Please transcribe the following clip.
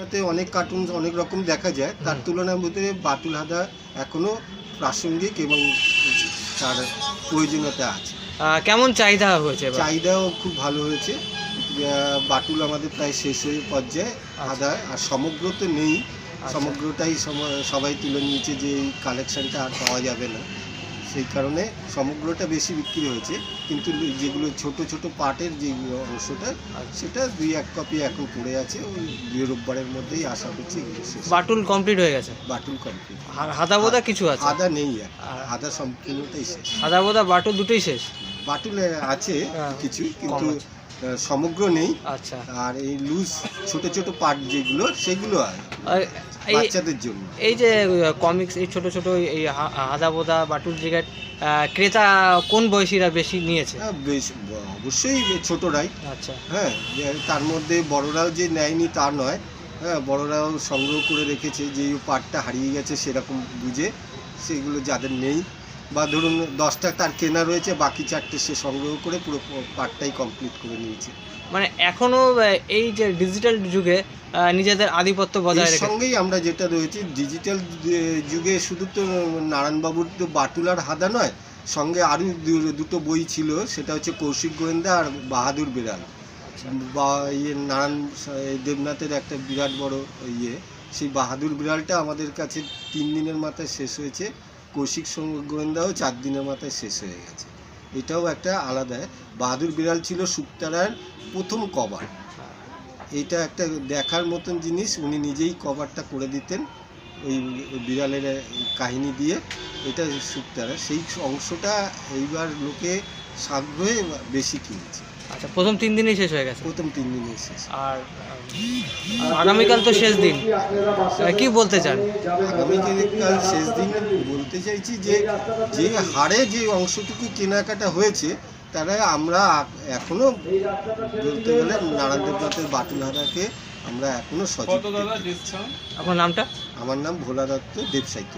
তাতে অনেক কার্টুন অনেক রকম দেখা যায়। তার তুলনার মধ্যে বাটুল হাদা এখনও প্রাসঙ্গিক এবং তার প্রয়োজনীয়তা আছে। কেমন চাহিদা হয়েছে চাহিদাও খুব ভালো হয়েছে। বাটুল আমাদের প্রায় শেষ হয়ে পর্যায়ে। আদা আর সমগ্র তো নেই। সমগ্রটাই সম- সবাই তুলে নিয়েছে যে এই কালেকশনটা আর পাওয়া যাবে না। সেই কারণে সমগ্রটা বেশি বিক্রি হয়েছে। কিন্তু যেগুলো ছোট ছোট পাটের যে অংশটা সেটা দুই এক কপি এখন পড়ে আছে। ওই দুই রোববারের মধ্যেই আশা করছি বাটুল কমপ্লিট হয়ে গেছে? বাটুল কমপ্লিট আর হাদা বোদা কিছু আছে? আদা নেই আর হাদা সম্পূর্ণটাই শেষ। হাদা বোদা বাটুল দুটোই শেষ? বাটুল আছে হ্যাঁ, কিছু কিন্তু সমগ্র নেই। আচ্ছা। আর এই লুজ ছোট ছোট পার্ট যেগুলো সেগুলো আর বাচ্চাদের জন্য। এই যে কমিক্স এই ছোট ছোট এই হা- হাদা বোদা বাটুল জিগাট ক্রেতা কোন বয়সীরা বেশি নিয়েছে? হ্যাঁ, বেশ অবশ্যই ছোটরাই। আচ্ছা। হ্যাঁ তার মধ্যে বড়রাও যে নেয়নি তা নয়। হ্যাঁ বড়রাও সংগ্রহ করে রেখেছে যে পার্টটা হারিয়ে গেছে সেরকম বুঝে সেগুলো যাদের নেই বা ধরুন দশটা তার কেনা রয়েছে বাকি চারটে সে সংগ্রহ করে পুরো পার্টটাই কমপ্লিট করে নিয়েছে। মানে এখনও আহ, এই যে ডিজিটাল যুগে নিজেদের আধিপত্য বজায় রেখে সঙ্গেই আমরা যেটা রয়েছে ডিজিটাল যুগে শুধু তো নারায়ণবাবুর তো বাটুলার হাদা নয় সঙ্গে আরও দুটো বই ছিল সেটা হচ্ছে কৌশিক গোয়েন্দা আর বাহাদুর বিড়াল বা ইয়ে নারায়ণ দেবনাথের একটা বিরাট বড় ইয়ে সেই বাহাদুর বিড়ালটা আমাদের কাছে তিন দিনের মাথায় শেষ হয়েছে। কৌশিক গোয়েন্দাও চার দিনের মাথায় শেষ হয়ে গেছে। এটাও একটা আলাদা। বাহাদুর বিড়াল ছিল শুক্তারার প্রথম কভার। এটা একটা দেখার মতন জিনিস, উনি নিজেই কভারটা করে দিতেন ওই বিড়ালের কাহিনী দিয়ে। এটা শুক্তারা সেই অংশটা এইবার লোকে সাগ্রহে বেশি কিনেছে। আচ্ছা প্রথম তিন দিনই শেষ হয়ে গেছে? প্রথম তিন দিনে শেষ। আর আগামীকাল তো শেষ দিন। আহ, কি বলতে চান? আগামীকাল শেষ দিন বলতে চাইছি যে যে হারে যে অংশটুকু কেনাকাটা হয়েছে তারা আমরা এখনও বলতে গেলে নারায়ণ দেবনাথের বাটুলহারাকে আমরা এখনও সচেতন আপনার নামটা? আমার নাম ভোলা দত্ত দেব সাহিত্য